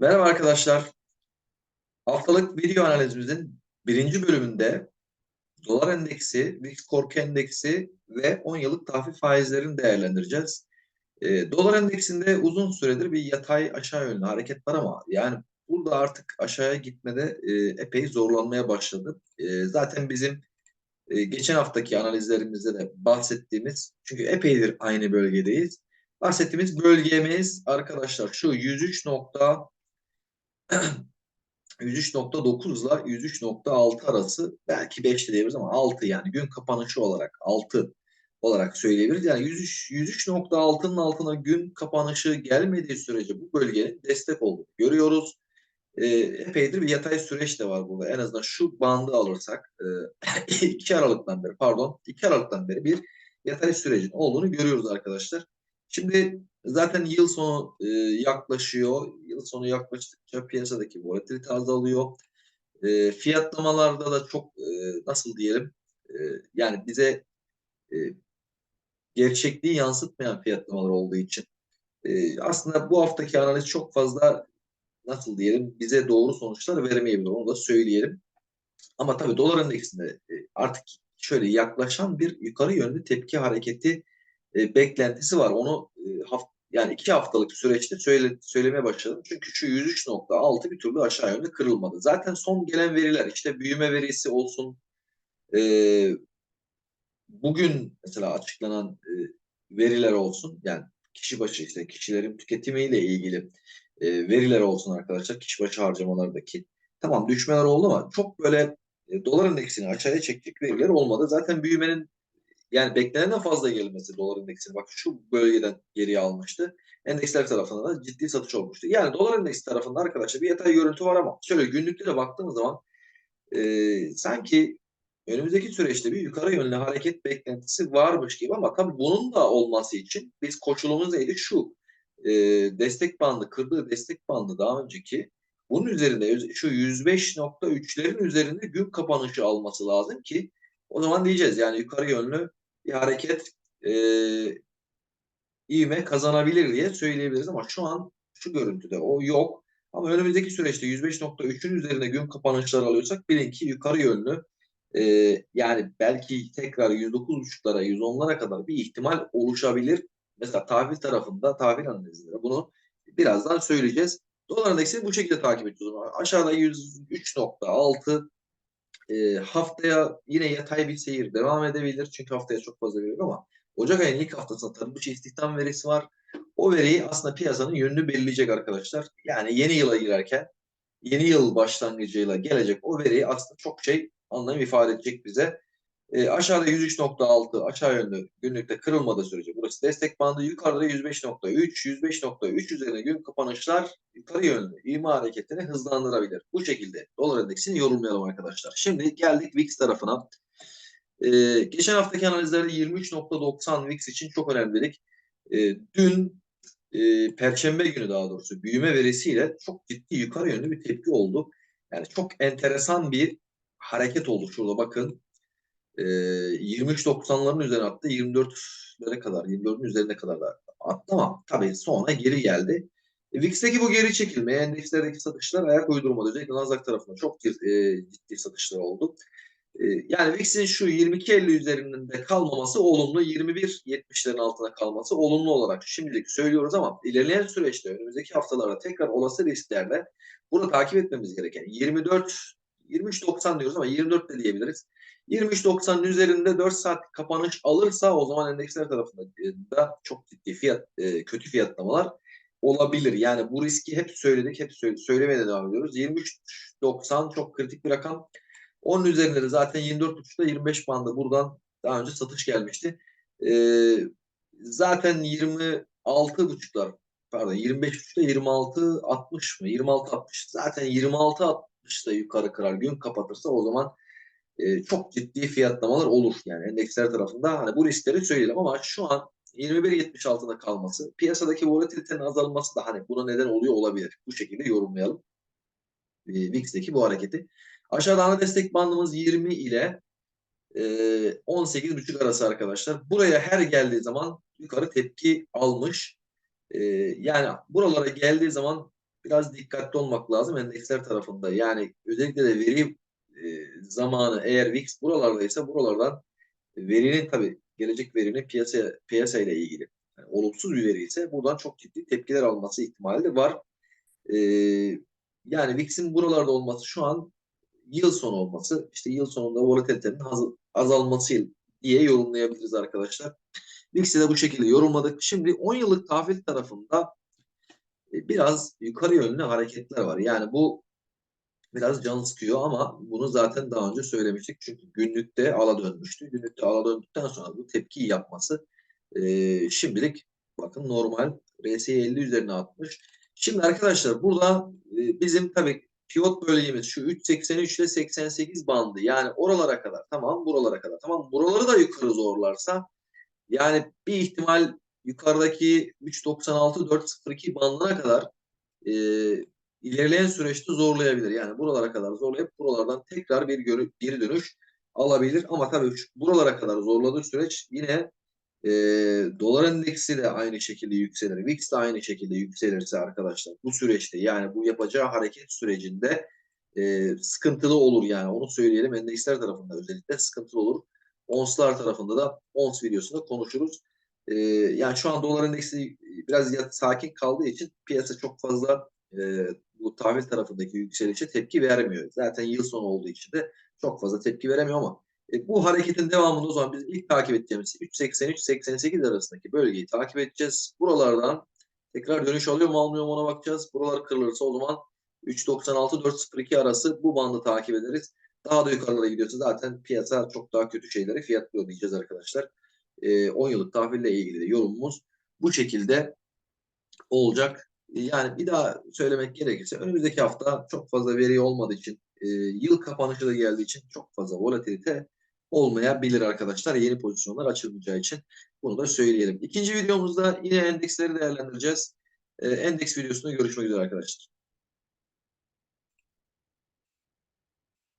Merhaba arkadaşlar. Haftalık video analizimizin birinci bölümünde dolar endeksi, VIX korku endeksi ve 10 yıllık tahvil faizlerini değerlendireceğiz. E, dolar endeksinde uzun süredir bir yatay aşağı yönlü hareket var ama yani burada artık aşağıya gitmede e, epey zorlanmaya başladı. E, zaten bizim e, geçen haftaki analizlerimizde de bahsettiğimiz, çünkü epeydir aynı bölgedeyiz. Bahsettiğimiz bölgemiz arkadaşlar şu 103 nokta 103.9 ile 103.6 arası belki 5 de diyebiliriz ama 6 yani gün kapanışı olarak 6 olarak söyleyebiliriz. Yani 103 103.6'nın altına gün kapanışı gelmediği sürece bu bölgenin destek olduğunu görüyoruz. E, epeydir bir yatay süreç de var burada. En azından şu bandı alırsak e, 2 Aralık'tan beri pardon 2 Aralık'tan beri bir yatay sürecin olduğunu görüyoruz arkadaşlar. Şimdi zaten yıl sonu e, yaklaşıyor. Yıl sonu yaklaştıkça piyasadaki volatilite azalıyor. E, fiyatlamalarda da çok e, nasıl diyelim e, yani bize e, gerçekliği yansıtmayan fiyatlamalar olduğu için e, aslında bu haftaki analiz çok fazla nasıl diyelim bize doğru sonuçlar veremeyebilir. Onu da söyleyelim. Ama tabii dolar endeksinde e, artık şöyle yaklaşan bir yukarı yönlü tepki hareketi e, beklentisi var. Onu e, haft yani iki haftalık süreçte söyle, söylemeye başladım. Çünkü şu 103.6 bir türlü aşağı yönde kırılmadı. Zaten son gelen veriler işte büyüme verisi olsun e, bugün mesela açıklanan e, veriler olsun yani kişi başı işte kişilerin tüketimiyle ilgili e, veriler olsun arkadaşlar kişi başı harcamalardaki tamam düşmeler oldu ama çok böyle e, dolar endeksini aşağıya çekecek veriler olmadı. Zaten büyümenin yani beklenenden fazla gelmesi dolar endeksini bak şu bölgeden geriye almıştı. Endeksler tarafında da ciddi satış olmuştu. Yani dolar endeksi tarafında arkadaşlar bir yatay görüntü var ama şöyle günlükte de baktığımız zaman e, sanki önümüzdeki süreçte bir yukarı yönlü hareket beklentisi varmış gibi ama tabii bunun da olması için biz koşulumuz neydi? Şu e, destek bandı, kırdığı destek bandı daha önceki bunun üzerinde şu 105.3'lerin üzerinde gün kapanışı alması lazım ki o zaman diyeceğiz yani yukarı yönlü bir hareket e, ivme kazanabilir diye söyleyebiliriz ama şu an şu görüntüde o yok. Ama önümüzdeki süreçte 105.3'ün üzerine gün kapanışlar alıyorsak bilin ki yukarı yönlü e, yani belki tekrar 109.5'lara 110'lara kadar bir ihtimal oluşabilir. Mesela tahvil tarafında tahvil analizinde bunu birazdan söyleyeceğiz. Dolar endeksini bu şekilde takip ediyoruz. Aşağıda 103.6 e, haftaya yine yatay bir seyir devam edebilir. Çünkü haftaya çok fazla veriyor ama Ocak ayının ilk haftasında tabii bu istihdam verisi var. O veriyi aslında piyasanın yönünü belirleyecek arkadaşlar. Yani yeni yıla girerken yeni yıl başlangıcıyla gelecek o veriyi aslında çok şey anlam ifade edecek bize. E, aşağıda 103.6 aşağı yönlü günlükte kırılmadığı sürece burası destek bandı. Yukarıda 105.3, 105.3 üzerine gün kapanışlar yukarı yönlü ivme hareketini hızlandırabilir. Bu şekilde dolar endeksini yorumlayalım arkadaşlar. Şimdi geldik VIX tarafına. E, geçen haftaki analizlerde 23.90 VIX için çok önemli dedik. E, dün e, Perşembe günü daha doğrusu büyüme verisiyle çok ciddi yukarı yönlü bir tepki oldu. Yani çok enteresan bir hareket oldu şurada bakın. E, 23.90'ların üzerine attı 24'lere kadar 24'ün üzerine kadar da attı ama tabii sonra geri geldi. E, VIX'teki bu geri çekilme endekslerdeki satışlar ayak uydurmadı. Özellikle Nasdaq tarafında çok e, ciddi satışlar oldu. E, yani VIX'in şu 22.50 üzerinde kalmaması olumlu, 21.70'lerin altına kalması olumlu olarak şimdilik söylüyoruz ama ilerleyen süreçte önümüzdeki haftalarda tekrar olası risklerle bunu takip etmemiz gereken 24 23.90 diyoruz ama 24 de diyebiliriz. 23.90'ın üzerinde 4 saat kapanış alırsa o zaman endeksler tarafında da çok ciddi fiyat e, kötü fiyatlamalar olabilir. Yani bu riski hep söyledik, hep söyle, söylemeye de devam ediyoruz. 23.90 çok kritik bir rakam. Onun üzerinde de zaten 24.5'da 25 bandı buradan daha önce satış gelmişti. Ee, zaten 26.5'lar pardon 25.5'da 26 60 mı? 26 60. Zaten 26 60'da yukarı kırar gün kapatırsa o zaman e, çok ciddi fiyatlamalar olur. Yani endeksler tarafında hani bu riskleri söyleyelim ama şu an 21.70 altında kalması, piyasadaki volatilitenin azalması da hani buna neden oluyor olabilir. Bu şekilde yorumlayalım. E, VIX'teki bu hareketi. Aşağıda ana destek bandımız 20 ile e, 18.5 arası arkadaşlar. Buraya her geldiği zaman yukarı tepki almış. E, yani buralara geldiği zaman biraz dikkatli olmak lazım endeksler tarafında. Yani özellikle de veri e, zamanı eğer VIX buralardaysa buralardan verinin tabii gelecek verinin piyasaya piyasayla ilgili yani olumsuz bir veri ise buradan çok ciddi tepkiler alması ihtimali de var. E, yani VIX'in buralarda olması şu an yıl sonu olması, işte yıl sonunda volatilitenin az- azalması diye yorumlayabiliriz arkadaşlar. VIX'i de bu şekilde yorumladık. Şimdi 10 yıllık tahvil tarafında biraz yukarı yönlü hareketler var. Yani bu biraz can sıkıyor ama bunu zaten daha önce söylemiştik. Çünkü günlükte ala dönmüştü. Günlükte ala döndükten sonra bu tepkiyi yapması e, şimdilik bakın normal RSI 50 üzerine atmış. Şimdi arkadaşlar burada e, bizim tabii pivot bölgemiz şu 3.83 ile 88 bandı. Yani oralara kadar tamam buralara kadar tamam buraları da yukarı zorlarsa yani bir ihtimal yukarıdaki 3.96-4.02 bandına kadar e, ilerleyen süreçte zorlayabilir. Yani buralara kadar zorlayıp buralardan tekrar bir görü, geri dönüş alabilir. Ama tabii buralara kadar zorladığı süreç yine e, dolar endeksi de aynı şekilde yükselir. VIX de aynı şekilde yükselirse arkadaşlar bu süreçte yani bu yapacağı hareket sürecinde e, sıkıntılı olur yani onu söyleyelim. Endeksler tarafında özellikle sıkıntılı olur. Onslar tarafında da ons videosunda konuşuruz. E, yani şu an dolar endeksi biraz yat- sakin kaldığı için piyasa çok fazla e, bu tahvil tarafındaki yükselişe tepki vermiyor. Zaten yıl sonu olduğu için de çok fazla tepki veremiyor ama e, bu hareketin devamında o zaman biz ilk takip edeceğimiz 3.83-88 arasındaki bölgeyi takip edeceğiz. Buralardan tekrar dönüş alıyor mu almıyor mu ona bakacağız. Buralar kırılırsa o zaman 3.96-4.02 arası bu bandı takip ederiz. Daha da yukarılara gidiyorsa zaten piyasa çok daha kötü şeyleri fiyatlıyor diyeceğiz arkadaşlar. E, 10 yıllık tahville ilgili de yorumumuz bu şekilde olacak. Yani bir daha söylemek gerekirse önümüzdeki hafta çok fazla veri olmadığı için e, yıl kapanışı da geldiği için çok fazla volatilite olmayabilir arkadaşlar. Yeni pozisyonlar açılmayacağı için bunu da söyleyelim. İkinci videomuzda yine endeksleri değerlendireceğiz. E, endeks videosunda görüşmek üzere arkadaşlar.